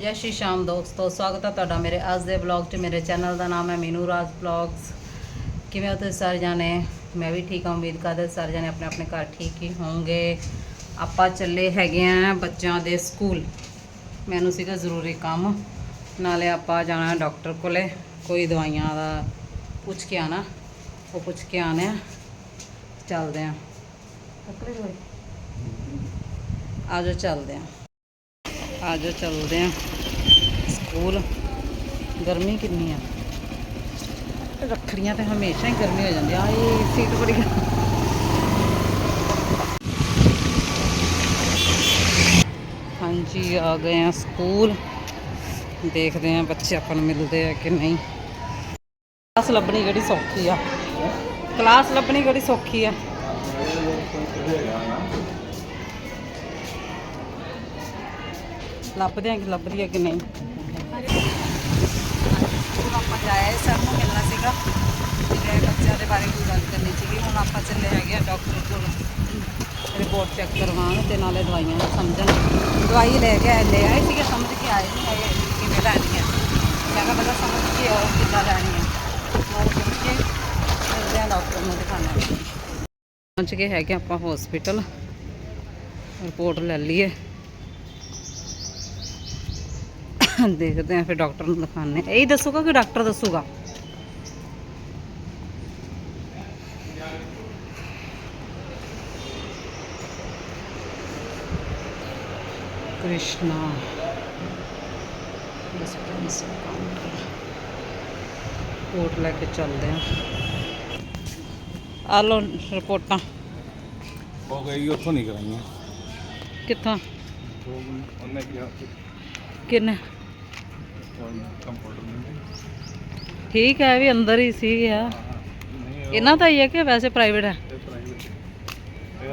ਜੈ ਸ਼੍ਰੀ ਸ਼ਾਮ ਦੋਸਤੋ ਸਵਾਗਤ ਹੈ ਤੁਹਾਡਾ ਮੇਰੇ ਅੱਜ ਦੇ ਵਲੌਗ 'ਚ। ਮੇਰੇ ਚੈਨਲ ਦਾ ਨਾਮ ਹੈ ਮੀਨੂ ਰਾਜ ਵਲੌਗਸ ਕਿਵੇਂ ਹੋ ਤੁਸੀਂ ਸਾਰੇ ਜਾਣੇ? ਮੈਂ ਵੀ ਠੀਕ ਹਾਂ ਉਮੀਦ ਕਰਦੇ ਸਾਰੇ ਜਾਣੇ ਆਪਣੇ ਆਪਣੇ ਘਰ ਠੀਕ ਹੀ ਹੋਣਗੇ। ਆਪਾਂ ਚੱਲੇ ਹੈਗੇ ਆ ਬੱਚਿਆਂ ਦੇ ਸਕੂਲ। ਮੈਨੂੰ ਸੀਗਾ ਜ਼ਰੂਰੀ ਕੰਮ। ਨਾਲੇ ਆਪਾਂ ਜਾਣਾ ਡਾਕਟਰ ਕੋਲੇ। ਕੋਈ ਦਵਾਈਆਂ ਦਾ ਪੁੱਛ ਕੇ ਆਣਾ ਉਹ ਪੁੱਛ ਕੇ ਆਣੇ ਆ ਚੱਲਦੇ ਆ ਆਜੋ ਚੱਲਦੇ ਆ ਅੱਜ ਚੱਲਦੇ ਆ। ਸਕੂਲ। ਗਰਮੀ ਕਿੰਨੀ ਆ। ਰੱਖੜੀਆਂ ਤੇ ਹਮੇਸ਼ਾ ਹੀ ਗਰਮੀ ਹੋ ਜਾਂਦੀ ਆ। ਇਹ ਸੀਟ ਬੜੀ ਹਾਂਜੀ, ਆ ਗਏ ਆ ਸਕੂਲ। ਦੇਖਦੇ ਆ ਬੱਚੇ ਆਪਾਂ ਨੂੰ ਮਿਲਦੇ ਆ ਕਿ ਨਹੀਂ। ਕਲਾਸ ਲੱਭਣੀ ਕਿਹੜੀ ਸੌਖੀ ਆ? ਕਲਾਸ ਲੱਭਣੀ ਕਿਹੜੀ ਸੌਖੀ ਆ? ਲੱਭਦੇ ਆ ਕਿ ਲੱਭਦੀ ਹੈ ਕਿ ਨਹੀਂ। ਆਪਾਂ ਜਾਏ ਸਰ ਨੂੰ ਮਿਲਣਾ ਸੀਗਾ। ਜਿਹੜੇ ਬੱਚਿਆਂ ਦੇ ਬਾਰੇ ਕੋਈ ਗੱਲ ਕਰਨੀ ਸੀਗੀ। ਹੁਣ ਆਪਾਂ ਚੱਲੇ ਹੈਗੇ ਆ ਡਾਕਟਰ ਕੋਲ। ਰਿਪੋਰਟ ਚੈੱਕ ਕਰਵਾਉਣ ਤੇ ਨਾਲੇ ਦਵਾਈਆਂ ਦਾ ਸਮਝਣ। ਦਵਾਈ ਲੈ ਕੇ ਆਏ- ਲੈ ਆਏ ਸੀਗੇ, ਸਮਝ ਕੇ ਆਏ ਨਹੀਂ ਆਏ ਕਿਵੇਂ ਲੈਣੀ ਹੈ। ਮੈਂ ਕਿਹਾ ਪਹਿਲਾਂ ਸਮਝ ਕੇ ਆਓ ਕਿੱਦਾਂ ਲੈਣੀ ਹੈ। ਨਾਲ ਪੁੱਛ ਕੇ ਮਿਲਦੇ ਆ ਡਾਕਟਰ ਨੂੰ ਦਿਖਾਣਾ ਪਹੁੰਚ ਗਏ ਹੈਗੇ ਆਪਾਂ ਹਸਪੀਟਲ ਰਿਪੋਰਟ ਲੈ ਲਈਏ। ਦੇਖਦੇ ਆ ਫਿਰ ਡਾਕਟਰ ਨੂੰ ਦਿਖਾਣੇ ਇਹੀ ਦੱਸੂਗਾ ਕਿ ਡਾਕਟਰ ਦੱਸੂਗਾ? ਕ੍ਰਿਸ਼ਨਾ। ਕਾਊਂਟਰ ਕੋਟ ਲੈ ਕੇ ਚੱਲਦੇ ਆ ਆ ਲੋ ਰਿਪੋਰਟਾਂ। ਹੋ ਗਈ ਉੱਥੋਂ ਨਹੀਂ ਠੀਕ ਹੈ ਵੀ ਅੰਦਰ ਹੀ ਸੀ ਆ ਇਹਨਾਂ ਦਾ ਹੀ ਹੈ ਕਿ ਵੈਸੇ ਪ੍ਰਾਈਵੇਟ ਹੈ?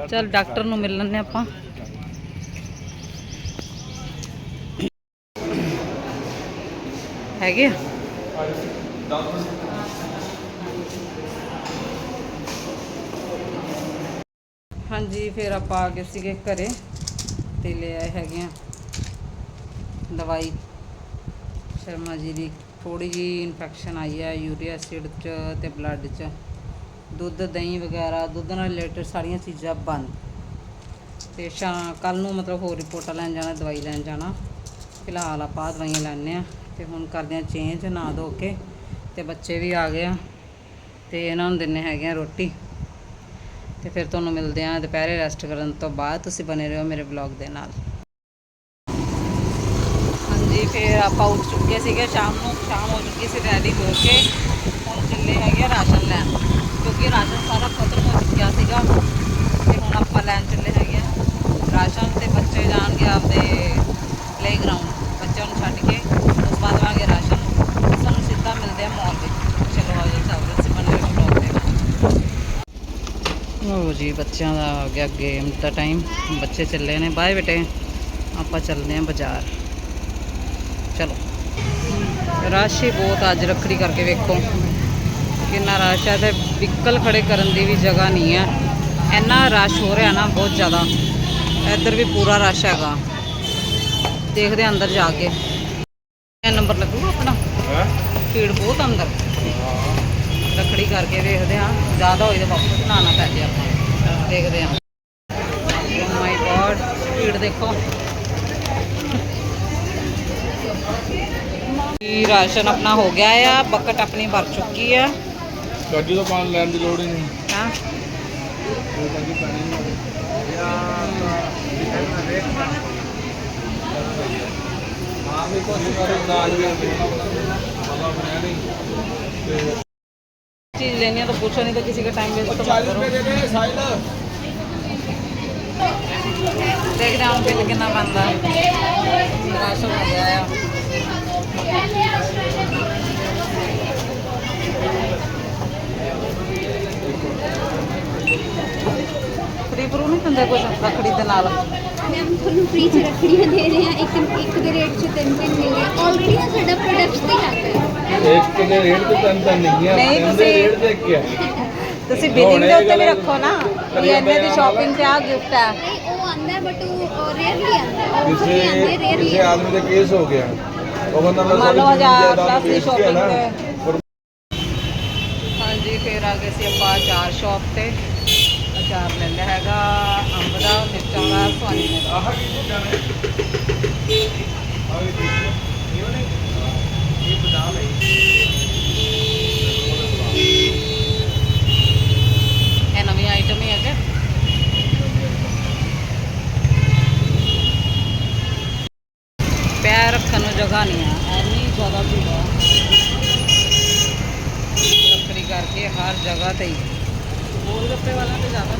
ਚਲ ਡਾਕਟਰ ਨੂੰ ਮਿਲ ਲੈਂਦੇ ਆਪਾਂ। ਹੈਗੇ ਆ? ਹਾਂਜੀ ਫਿਰ ਆਪਾਂ ਆ ਗਏ ਸੀਗੇ ਘਰੇ ਤੇ ਲੈ ਆਏ ਹੈਗੇ ਆ ਦਵਾਈ। ਸ਼ਰਮਾ ਜੀ ਦੀ ਥੋੜੀ ਜੀ ਇਨਫੈਕਸ਼ਨ ਆਈ ਹੈ ਯੂਰੀਆ ਐਸਿਡ ਚ ਤੇ ਬਲੱਡ ਚ। ਦੁੱਧ, ਦਹੀਂ ਵਗੈਰਾ, ਦੁੱਧ ਨਾਲ ਰਿਲੇਟਡ ਸਾਰੀਆਂ ਚੀਜ਼ਾਂ ਬੰਦ। ਤੇ ਸ਼ਾ ਕੱਲ ਨੂੰ ਮਤਲਬ ਹੋਰ ਰਿਪੋਰਟਾਂ ਲੈਣ ਜਾਣਾ, ਦਵਾਈ ਲੈਣ ਜਾਣਾ। ਫਿਲਹਾਲ ਆਪਾਂ ਦਵਾਈਆਂ ਲੈਣੇ ਆ ਤੇ ਹੁਣ ਕਰਦੇ ਆ ਚੇਂਜ ਨਾ ਧੋ ਕੇ ਤੇ ਬੱਚੇ ਵੀ ਆ ਗਏ ਆ ਤੇ ਇਹਨਾਂ ਨੂੰ ਦਿੰਨੇ ਹੈਗੇ ਆ ਰੋਟੀ। ਤੇ ਫਿਰ ਤੁਹਾਨੂੰ ਮਿਲਦੇ ਆ ਦੁਪਹਿਰੇ ਰੈਸਟ ਕਰਨ ਤੋਂ ਬਾਅਦ। ਤੁਸੀਂ ਬਨੇ ਰਹੋ ਮੇਰੇ ਵਲੌਗ ਦੇ ਨਾਲ। ਹਾਂਜੀ ਫਿਰ ਆਪਾਂ ਉੱਠ ਚੁੱਕੇ ਸੀਗੇ, ਸ਼ਾਮ ਨੂੰ, ਸ਼ਾਮ ਹੋ ਚੁੱਕੀ ਸੀ ਰੈਡੀ ਹੋ ਕੇ ਹੁਣ ਚੱਲੇ ਹੈਗੇ ਆ ਰਾਸ਼ਨ ਲੈਣ। ਕਿਉਂਕਿ ਰਾਸ਼ਨ ਸਾਰਾ ਖਤਮ ਹੋ ਚੁੱਕਿਆ ਸੀਗਾ। ਤੇ ਹੁਣ ਆਪਾਂ ਲੈਣ ਚੱਲੇ ਹੈਗੇ ਆ। ਰਾਸ਼ਨ ਤੇ ਬੱਚੇ ਜਾਣਗੇ ਆਪਦੇ ਪਲੇਗਰਾਉਂਡ ਬੱਚਿਆਂ ਨੂੰ ਛੱਡ ਕੇ। ਉਸ ਬਾਅਦ ਆਵਾਂਗੇ ਰਾਸ਼ਨ। ਸਾਨੂੰ ਸਿੱਧਾ ਮਿਲਦੇ ਆ ਮਾਲ ਵਿੱਚ। ਚਲੋ ਆਜੋ ਚੱਲਦੇ ਸੀ ਬਣੇ ਰਹੋ ਦੇ ਨਾਲ ਜੀ, ਬੱਚਿਆਂ ਦਾ ਆ ਗਿਆ ਗੇਮ ਦਾ ਟਾਈਮ ਬੱਚੇ ਚੱਲੇ ਨੇ। ਬਾਏ ਬੇਟੇ। ਆਪਾਂ ਚੱਲਦੇ ਆਂ ਬਾਜ਼ਾਰ। ਚਲੋ। ਰਸ਼ ਹੀ ਬਹੁਤ ਅੱਜ ਰੱਖੜੀ ਕਰਕੇ ਵੇਖੋ। ਕਿੰਨਾ ਰਸ਼ ਹੈ ਤੇ ਵਹੀਕਲ ਖੜੇ ਕਰਨ ਦੀ ਵੀ ਜਗ੍ਹਾ ਨਹੀਂ ਹੈ ਇੰਨਾ ਰਸ਼ ਹੋ ਰਿਹਾ ਨਾ ਬਹੁਤ ਜ਼ਿਆਦਾ। ਇੱਧਰ ਵੀ ਪੂਰਾ ਰਸ਼ ਹੈਗਾ। ਦੇਖਦੇ ਅੰਦਰ ਜਾ ਕੇ। ਇਹ ਨੰਬਰ ਲੱਗੂਗਾ ਆਪਣਾ? ਹੈ? ਭੀੜ ਬਹੁਤ ਅੰਦਰ। ਰੱਖੜੀ ਕਰਕੇ ਵੇਖਦੇ ਆ। ਜ਼ਿਆਦਾ ਹੋਈ ਤਾਂ ਵਾਪਸ ਬਣਾਉਣਾ ਪੈ ਜੇ ਆਪਾਂ। ਦੇਖਦੇ ਆ। ਮਾਈ ਗॉड ਭੀੜ ਦੇਖੋ। ਰਾਸ਼ਨ ਆਪਣਾ ਹੋ ਗਿਆ ਆ ਬਕਟ ਆਪਣੀ ਭਰ ਚੁੱਕੀ ਆ ਗੱਡੀ ਤੋਂ ਪਾਣ ਲੈਣ ਦੀ ਲੋੜ ਹੀ ਨਹੀਂ ਹਾਂ ਉਹ ਕਹਿੰਦੀ ਪਾਣੀ ਨਹੀਂ ਹਾਂ ਵੀ ਕੁਝ ਕਰ ਦਾਜ ਵੀ ਮਤਲਬ ਬਣਿਆ ਨਹੀਂ ਤੇ चीज लेनी है तो पूछो नहीं तो किसी का टाइम वेस्ट तो मत 40 करो ਰੁਪਏ ਦੇ ਦੇ ਸਾਈਡ देखते हैं हम बिल कितना बनता है राशन हो गया है ਫ੍ਰੀ ਫਰੂ ਨਹੀਂ ਦਿੰਦੇ ਕੁਝ ਰੱਖੜੀ ਦੇ ਨਾਲ? ਮੈਮ ਤੁਹਾਨੂੰ ਫ੍ਰੀ ਚ ਰੱਖੜੀਆਂ ਦੇ ਰਹੇ ਹਾਂ ਇੱਕ ਇੱਕ ਦੇ ਰੇਟ 'ਚ ਤਿੰਨ ਤਿੰਨ ਮਿਲ ਰਹੇ ਆਲਰੇਡੀ ਨਾ ਸਾਡਾ ਪ੍ਰੋਡਕਟਸ ਤੇ ਹੈਗਾ ਹੈ ਇੱਕ ਦੇ ਰੇਟ ਤੇ ਤਨ ਤਨ ਨਹੀਂ ਹੈ ਨਹੀਂ, ਤਿੰਨ ਦੇ ਤੁਸੀਂ- ਰੇਟ ਤੇ ਕੀ ਹੈ ਤੁਸੀਂ ਬਿਲਿੰਗ ਦੇ ਉੱਤੇ ਵੀ ਰੱਖੋ ਨਾ ਵੀ ਇੰਨੇ ਦੀ ਸ਼ਾਪਿੰਗ ਤੇ ਆ ਗਿਫਟ ਹੈ ਨਹੀਂ ਉਹ ਆਂਦਾ ਬਟ ਉਹ ਰੇਟ ਰੇਅਰਲੀ ਆਉਂਦਾ। ਹੈ ਉਹ ਕਿਸੇ ਆਉਂਦੇ ਰੇਅਰਲੀ ਕਿਸੇ ਆਦਮੀ ਦਾ ਕੇਸ ਹੋ ਗਿਆ। ਮੰਨ ਲਓ ਹਜ਼ਾਰ plus ਦੀ ਤੇ। ਪਰ ਹਾਂਜੀ ਫਿਰ ਆ ਗਏ ਸੀ ਆਪਾਂ ਅਚਾਰ ਸ਼ਾਪ ਤੇ। ਅਚਾਰ ਲੈ ਲਿਆ ਹੈਗਾ ਅੰਬ ਦਾ ਮਿਰਚਾਂ ਦਾ ਸਵਾਨੀ ਦਾ ਆਹ ਕੀ ਚੀਜ਼ਾਂ ਨੇ ਆਹ ਕੀ ਇਹ ਨੇ ਇਹ ਬਦਾਮ ਹੈ ਇਹ ਨਵੀਂ ਆਈਟਮ ਹੀ ਹੈਗਾ ਪੈਰ ਰੱਖਣ ਨੂੰ ਜਗ੍ਹਾ ਨਹੀਂ ਆ ਐਨੀ ਜ਼ਿਆਦਾ ਭੀੜ ਆ ਰੱਖੜੀ ਕਰਕੇ ਹਰ ਜਗ੍ਹਾ ਤੇ ਹੀ ਗੋਲ ਗੱਪੇ ਵਾਲਿਆਂ ਤੇ ਜ਼ਿਆਦਾ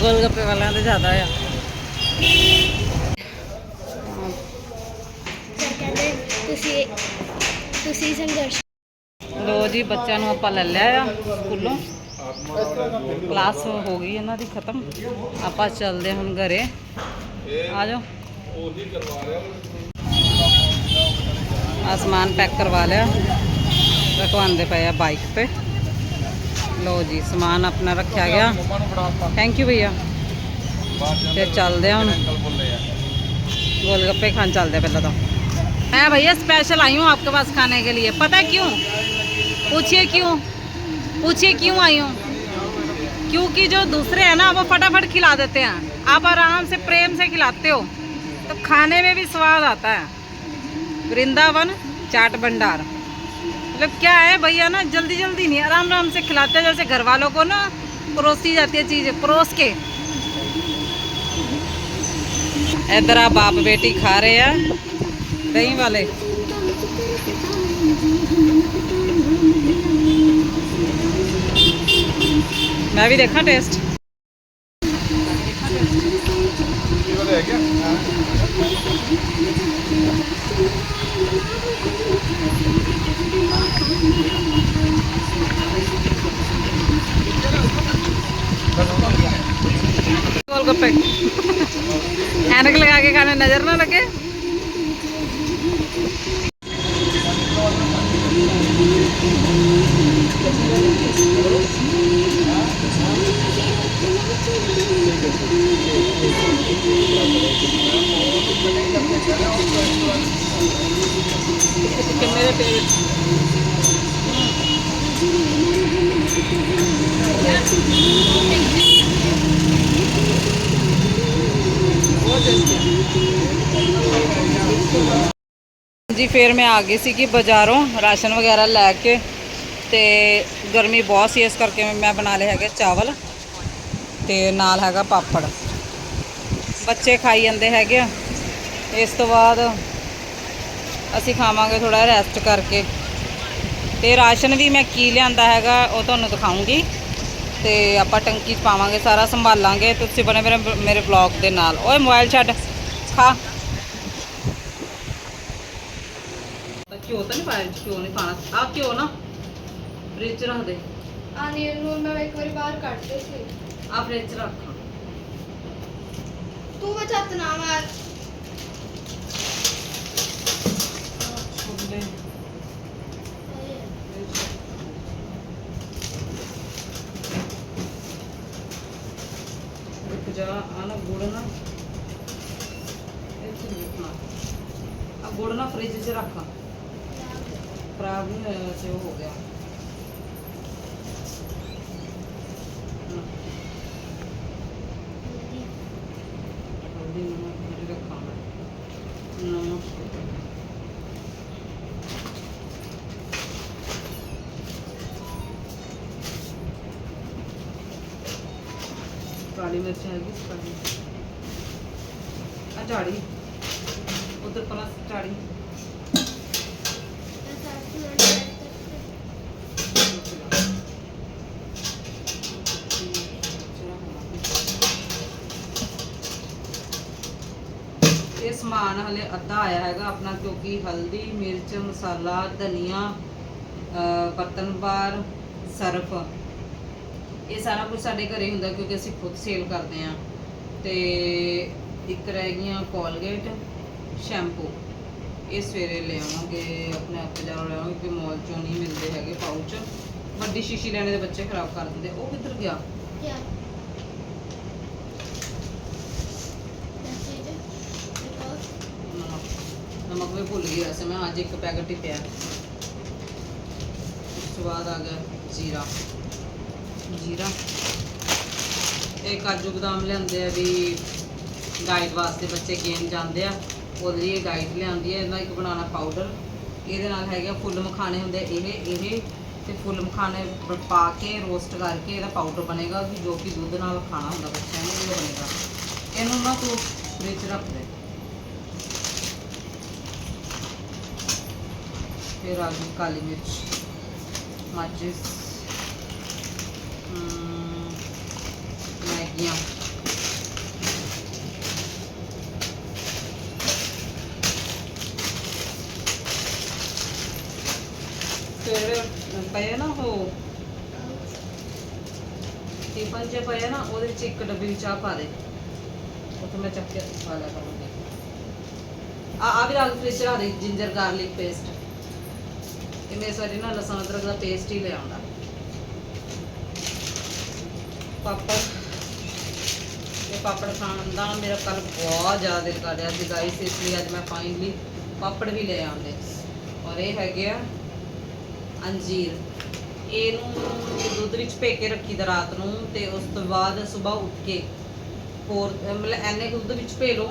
ਗੋਲ ਗੱਪੇ ਵਾਲਿਆਂ ਤੇ ਜ਼ਿਆਦਾ ਆ ਸਰ ਕਹਿੰਦੇ ਤੁਸੀਂ ਤੁਸੀਂ ਸੰਘਰਸ਼ ਲੋ ਜੀ, ਬੱਚਿਆਂ ਨੂੰ ਆਪਾਂ ਲੈ ਲਿਆ ਆ ਸਕੂਲੋਂ। ਕਲਾਸ ਹੋ ਗਈ, ਇਹਨਾਂ ਦੀ ਖਤਮ। ਆਪਾਂ ਚੱਲਦੇ ਹੁਣ ਘਰੇ। ਆ ਜਾਓ। ਆਸਮਾਨ ਪੈਕ ਕਰਵਾ ਲਿਆ। ਰਖਵਾਉਂਦੇ ਪਏ ਆ ਬਾਈਕ ਤੇ। ਲੋ ਜੀ, ਸਮਾਨ ਆਪਣਾ ਰੱਖਿਆ ਗਿਆ। ਥੈਂਕ ਯੂ ਭਈਆ। ਬਾਹਰ ਜਾਂਦੇ ਫਿਰ ਚੱਲਦੇ ਹਾਂ ਹੁਣ ਅੰਕਲ ਬੋਲੇ ਆ गोलगप्पे खान चलते हैं पहले तो मैं भैया स्पेशल आई हूँ आपके पास खाने के लिए पता है क्यों पूछिए क्यों पूछिए क्यों आई हूँ क्योंकि जो दूसरे हैं ना वो फटाफट खिला देते हैं आप आराम से प्रेम से खिलाते हो तो खाने में भी स्वाद आता है वृंदावन चाट भंडार मतलब क्या है भैया ना जल्दी जल्दी नहीं आराम आराम से खिलाते हैं जैसे घर वालों को ना परोसी जाती है चीज़ परोस के ਇਧਰ ਆ ਬਾਪ ਬੇਟੀ ਖਾ ਰਹੇ ਆ। ਦਹੀਂ ਵਾਲੇ। ਮੈਂ ਵੀ ਦੇਖਾਂ ਟੇਸਟ ਕਿੰਨੇ ਦੇ ਜੀ, ਫਿਰ ਮੈਂ ਆ ਗਈ ਸੀ ਕਿ ਬਾਜ਼ਾਰੋਂ ਰਾਸ਼ਨ ਵਗੈਰਾ ਲੈ ਕੇ ਤੇ ਗਰਮੀ ਬਹੁਤ ਸੀ, ਇਸ ਕਰਕੇ ਮੈਂ ਬਣਾ ਲਏ ਹੈਗੇ ਚਾਵਲ ਤੇ ਨਾਲ ਹੈਗਾ ਪਾਪੜ। ਬੱਚੇ ਖਾਈ ਜਾਂਦੇ ਹੈਗੇ ਆ। ਇਸ ਤੋਂ ਬਾਅਦ ਅਸੀਂ ਖਾਵਾਂਗੇ ਥੋੜਾ ਰੈਸਟ ਕਰਕੇ। ਤੇ ਰਾਸ਼ਨ ਵੀ ਮੈਂ ਕੀ ਲਿਆਂਦਾ ਹੈਗਾ ਉਹ ਤੁਹਾਨੂੰ ਦਿਖਾਉਂਗੀ। ਤੇ ਆਪਾਂ ਟੰਕੀ 'ਚ ਪਾਵਾਂਗੇ ਸਾਰਾ ਸੰਭਾਲਾਂਗੇ। ਤੁਸੀਂ ਬਣੇ ਮੇਰੇ ਮੇਰੇ ਵਲੌਗ ਦੇ ਨਾਲ। ਓਏ ਮੋਬਾਈਲ ਛੱਡ। ਖਾ। ਘਿਓ ਤਾਂ ਨਹੀਂ ਪਾਇਆ ਘਿਓ ਨਹੀਂ ਪਾਣਾ ਆ ਘਿਓ ਨਾ ਫ੍ਰਿਜ ਰੱਖ ਦੇ। ਆ ਨੀਲ ਨੂੰ ਮੈਂ ਇੱਕ ਵਾਰੀ ਬਾਹਰ ਕੱਢਦੇ ਸੀ ਆ ਫ੍ਰਿਜ ਰੱਖ। ਤੂੰ ਬਚਤ ਨਾ ਮਾਰ। ਰੁਕ ਜਾ ਆ ਨਾ ਗੁੜ ਨਾ ਇਹ ਚ ਆ ਗੁੜ ਨਾ ਫ੍ਰਿਜ 'ਚ ਰੱਖ। ਖਰਾਬ ਨਹੀਂ ਹੋਇਆ ਸੀ ਉਹ ਹੋ ਗਿਆ ਹਮ। ਹਲਦੀ ਨਮਕ ਮਿਰਚ ਰੱਖਾਂ ਮੈਂ ਨਮਕ ਕਾਲੀ ਮਿਰਚ ਹੈਗੀ ਕਾਲੀ ਆ ਝਾੜੀ ਉਧਰ ਪਲਸ ਝਾੜੀ। ਇਹ ਸਮਾਨ ਹਲੇ ਅੱਧਾ ਆਇਆ ਹੈਗਾ ਆਪਣਾ ਕਿਉਂਕਿ ਹਲਦੀ ਮਿਰਚ ਮਸਾਲਾ ਧਨੀਆ ਅ, ਬਰਤਨ ਬਾਰ ਸਰਫ। ਇਹ ਸਾਰਾ ਕੁਝ ਸਾਡੇ ਘਰੇ ਹੁੰਦਾ ਕਿਉਂਕਿ ਅਸੀਂ ਖੁਦ ਸੇਲ ਕਰਦੇ ਆ ਤੇ ਇੱਕ ਰਹਿ ਗਈਆਂ ਕੋਲਗੇਟ ਸ਼ੈਂਪੂ ਇਹ ਸਵੇਰੇ ਲੈ ਆਵਾਂਗੇ ਆਪਣੇ ਆਪ ਜਾਣੋ ਲੈ ਆਵਾਂਗੇ ਕਿ ਮੌਲ ਚੋਂ ਨਹੀਂ ਮਿਲਦੇ ਹੈਗੇ ਪਾਊਚ ਵੱਡੀ ਸ਼ੀਸ਼ੀ ਲੈਣੇ ਦੇ ਬੱਚੇ ਖਰਾਬ ਕਰ ਦਿੰਦੇ। ਉਹ ਕਿੱਧਰ ਗਿਆ? ਨਮਕ ਵੀ ਭੁੱਲ ਗਈ ਵੈਸੇ ਮੈਂ ਅੱਜ ਇੱਕ ਪੈਕਟ ਹੀ ਪਿਆ। ਉਸ ਤੋਂ ਬਾਅਦ ਆ ਗਿਆ ਜੀਰਾ। ਜੀਰਾ। ਇਹ ਕਾਜੂ ਬਦਾਮ ਲਿਆਂਦੇ ਆ ਵੀ ਡਾਈਟ ਵਾਸਤੇ ਬੱਚੇ ਗੇਮ ਜਾਂਦੇ ਆ। ਉਹਦੇ ਲਈ ਇਹ ਡਾਈਟ ਲਿਆਂਦੀ ਹੈ ਇਹਦਾ ਇੱਕ ਬਣਾਉਣਾ ਪਾਊਡਰ ਇਹਦੇ ਨਾਲ ਹੈਗਾ ਫੁੱਲ ਮਖਾਣੇ ਹੁੰਦੇ, ਇਹ ਇਹ ਤੇ ਫੁੱਲ ਮਖਾਣੇ ਪਾ ਕੇ ਰੋਸਟ ਕਰਕੇ ਇਹਦਾ ਪਾਊਡਰ ਬਣੇਗਾ, ਵੀ ਜੋ ਕਿ ਦੁੱਧ ਨਾਲ ਖਾਣਾ ਹੁੰਦਾ ਬੱਚਿਆਂ ਨੂੰ ਉਹ ਬਣੇਗਾ। ਇਹਨੂੰ ਨਾ ਤੂੰ ਫ੍ਰਿਜ ਰੱਖ ਦੇ। ਫਿਰ ਆ ਗਈ ਕਾਲੀ ਮਿਰਚ। ਮਾਚਿਸ ਮੈਗੀਆਂ ਫਿਰ ਪਏ ਨਾ ਉਹ। ਟਿਫਨ ਜੇ ਪਏ ਨਾ, ਉਹਦੇ ਵਿੱਚ ਇੱਕ ਡੱਬੀ ਵਿੱਚ ਚਾਹ ਪਾ ਦੇ। ਉਹ ਮੈਂ ਚੱਕ ਕੇ ਖਾ ਲਿਆ ਕਰੂੰਗੀ। ਆ ਆ ਵੀ ਰਾਗ ਫ੍ਰਿਜ ਰਾ ਦੇ ਜਿੰਜਰ ਗਾਰਲਿਕ ਪੇਸਟ ਇਹ ਮੇਰੇ ਸਾਰੇ ਨਾ ਲਸਣ ਅਦਰਕ ਦਾ ਪੇਸਟ ਹੀ ਲੈ ਆਉਂਦਾ। ਪਾਪੜ ਖਾਣ ਦਾ ਮੇਰਾ ਕੱਲ ਬਹੁਤ ਜ਼ਿਆਦਾ ਦਿਲ ਕਰ ਰਿਹਾ ਸੀ ਗਾਈਸ ਇਸ ਲਈ ਅੱਜ ਮੈਂ ਫਾਈਨਲੀ ਪਾਪੜ ਵੀ ਲੈ ਆਉਂਦੇ। ਔਰ ਇਹ ਹੈਗੇ ਆ ਅੰਜੀਰ। ਇਹਨੂੰ ਦੁੱਧ ਵਿੱਚ ਭੇ ਕੇ ਰੱਖੀ ਦਾ ਰਾਤ ਨੂੰ ਤੇ ਉਸ ਤੋਂ ਬਾਅਦ ਸਵੇਰ ਉੱਠ ਕੇ ਹੋਰ, ਮਤਲਬ ਐਨੇ ਦੁੱਧ ਵਿੱਚ ਭੇ ਲਓ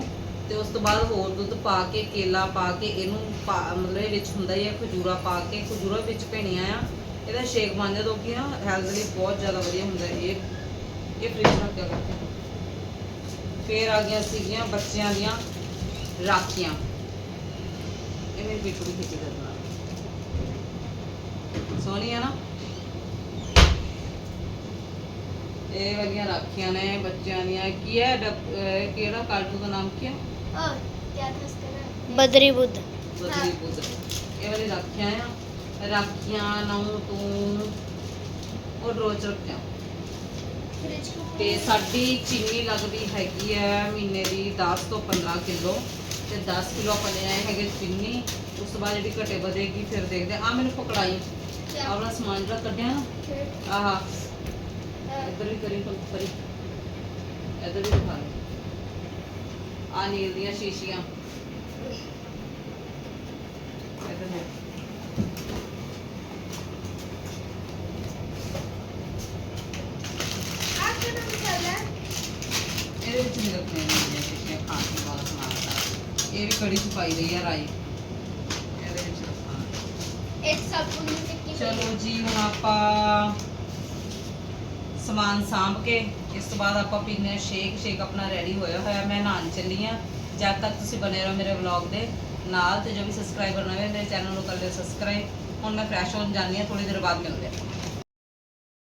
ਤੇ ਉਸ ਤੋਂ ਬਾਅਦ ਹੋਰ ਦੁੱਧ ਪਾ ਕੇ, ਕੇਲਾ ਪਾ ਕੇ, ਇਹਨੂੰ ਪਾ- ਮਤਲਬ ਇਹ ਵਿੱਚ ਹੁੰਦਾ ਹੀ ਆ ਖਜੂਰਾ ਪਾ ਕੇ, ਖਜੂਰਾ ਵਿੱਚ ਭੇਣੀਆਂ ਆ। ਇਹਦਾ ਸ਼ੇਕ ਬਣ ਜਾਂਦਾ ਕਿ ਨਾ ਹੈਲਥ ਲਈ ਬਹੁਤ ਜ਼ਿਆਦਾ ਵਧੀਆ ਹੁੰਦਾ ਇਹ। ਇਹ ਫ੍ਰਿਜ ਰੱਖ ਕੇ ਕਰਕੇ फिर आ गया सीगिया बच्चों दिया राखिया मेरी पिछू भी खिंच कर सोनी है ना ये ने बच्चों दिया की है कि कार्टून का नाम क्या बदरी बुद्ध बदरी बुद्ध ये वाली राखियाँ राखियाँ नौ तू रोज रखते ਤੇ ਸਾਡੀ ਚੀਨੀ ਲੱਗਦੀ ਹੈਗੀ ਹੈ ਮਹੀਨੇ ਦੀ 10 ਤੋਂ 15 ਕਿਲੋ ਤੇ 10 ਕਿਲੋ ਆਪਾਂ ਆਏ ਹੈਗੇ ਚੀਨੀ। ਉਸ ਤੋਂ ਬਾਅਦ ਜਿਹੜੀ ਘਟੇ ਵਧੇਗੀ ਫਿਰ ਦੇਖਦੇ ਆ ਮੈਨੂੰ ਪਕੜਾਈ। ਆਪਣਾ ਸਮਾਨ ਜਿਹੜਾ ਕੱਢਿਆ ਨਾ। ਆਹ। ਇੱਧਰ ਵੀ ਕਰੀ ਪਰੀ। ਇੱਧਰ ਵੀ ਦਿਖਾ ਆ ਨੀਲ ਦੀਆਂ ਸ਼ੀਸ਼ੀਆਂ। ਇੱਧਰ ਹੈ ਪਾਈ ਹੋਈ ਆ ਰਾਈ। ਇਹਦੇ ਵਿੱਚ ਨੂੰ ਟਿੱਕੀ ਚਲੋ ਜੀ ਹੁਣ ਆਪਾਂ ਸਮਾਨ ਸਾਂਭ ਕੇ ਇਸ ਤੋਂ ਬਾਅਦ ਆਪਾਂ ਪੀਨੇ ਸ਼ੇਕ। ਸ਼ੇਕ ਆਪਣਾ ਰੈਡੀ ਹੋਇਆ ਹੋਇਆ ਮੈਂ ਨਹਾਉਣ ਚੱਲੀ ਆ। ਜਦ ਤੱਕ ਤੁਸੀਂ ਬਣੇ ਰਹੋ ਮੇਰੇ ਵਲੌਗ ਦੇ ਨਾਲ ਤੇ ਜੋ ਵੀ ਸਬਸਕ੍ਰਾਈਬਰ ਨਵੇਂ ਮੇਰੇ ਚੈਨਲ ਨੂੰ ਕਰ ਲਿਓ ਸਬਸਕ੍ਰਾਈਬ ਹੁਣ ਮੈਂ ਫਰੈਸ਼ ਹੋਣ ਜਾਂਦੀ ਆ ਥੋੜੀ ਦੇਰ ਬਾਅਦ ਮਿਲਦੇ ਆ।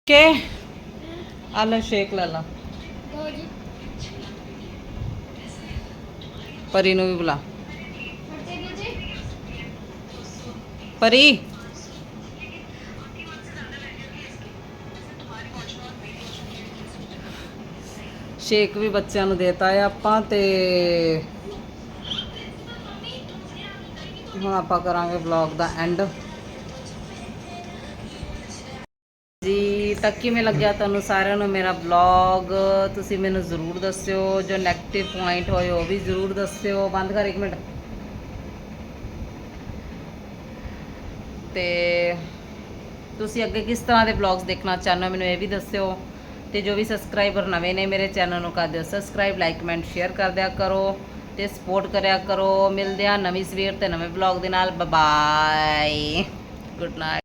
ਕੇ ਆਲਾ ਸ਼ੇਕ ਲੈ ਲਾ। ਪਰੀ ਨੂੰ ਵੀ ਬੁਲਾ। ਪਰੀ। ਸ਼ੇਕ ਵੀ ਬੱਚਿਆਂ ਨੂੰ ਦੇਤਾ ਹੈ ਆਪਾਂ ਤੇ ਹੁਣ ਆਪਾਂ ਕਰਾਂਗੇ ਵਲੌਗ ਦਾ ਐਂਡ ਜੀ, ਤਾਂ ਕਿਵੇਂ ਲੱਗਿਆ ਤੁਹਾਨੂੰ ਸਾਰਿਆਂ ਨੂੰ ਮੇਰਾ ਵਲੌਗ ਤੁਸੀਂ ਮੈਨੂੰ ਜ਼ਰੂਰ ਦੱਸਿਓ, ਜੋ 네ਗੇਟਿਵ ਪੁਆਇੰਟ ਹੋਏ ਉਹ ਵੀ ਜ਼ਰੂਰ ਦੱਸਿਓ। ਬੰਦ ਕਰ ਇੱਕ ਮਿੰਟ। ਤੇ ਤੁਸੀਂ ਅੱਗੇ ਕਿਸ ਤਰ੍ਹਾਂ ਦੇ ਵਲੌਗਸ ਦੇਖਣਾ ਚਾਹੁੰਦੇ ਹੋ? ਮੈਨੂੰ ਇਹ ਵੀ ਦੱਸਿਓ। ਤੇ ਜੋ ਵੀ ਸਬਸਕ੍ਰਾਈਬਰ ਨਵੇਂ ਨੇ ਮੇਰੇ ਚੈਨਲ ਨੂੰ ਕਰ ਦਿਓ। ਸਬਸਕ੍ਰਾਈਬ ਲਾਈਕ ਕਮੈਂਟ ਸ਼ੇਅਰ ਕਰ ਦਿਆ ਕਰੋ ਤੇ ਸਪੋਰਟ ਕਰਿਆ ਕਰੋ। ਮਿਲਦੇ ਆ ਨਵੀਂ ਸਵੇਰ ਤੇ ਨਵੇਂ ਵਲੌਗ ਦੇ ਨਾਲ। Bye good night